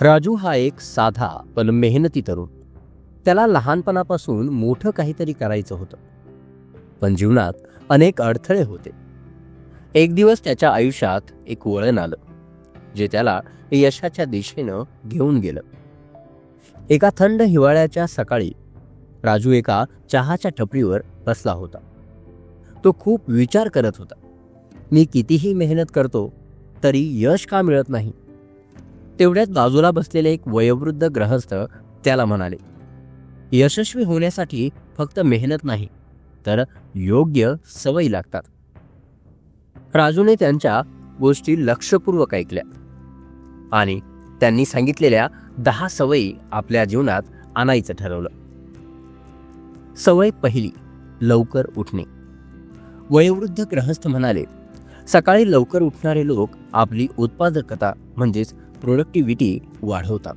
राजू हा एक साधा पण मेहनती तरुण. त्याला लहानपणापासून मोठं काहीतरी करायचं होतं. पण जीवनात अनेक अडथळे होते. एक दिवस त्याच्या आयुष्यात एक वळण आलं जे त्याला यशाच्या दिशेनं घेऊन गेलं. एका थंड हिवाळ्याच्या सकाळी राजू एका चहाच्या टपरीवर बसला होता. तो खूप विचार करत होता. मी कितीही मेहनत करतो तरी यश का मिळत नाही? तेवढ्यात बाजूला बसलेले एक वयोवृद्ध ग्रहस्थ त्याला म्हणाले यशस्वी होण्यासाठी फक्त मेहनत नाही तर योग्य सवयी लागतात. राजूने त्यांच्या गोष्टी लक्षपूर्वक ऐकल्या आणि त्यांनी सांगितलेल्या दहा सवयी आपल्या जीवनात आणायचं ठरवलं. सवय पहिली लवकर उठणे. वयोवृद्ध ग्रहस्थ म्हणाले सकाळी लवकर उठणारे लोक आपली उत्पादकता म्हणजेच प्रोडक्टिव्हिटी वाढवतात.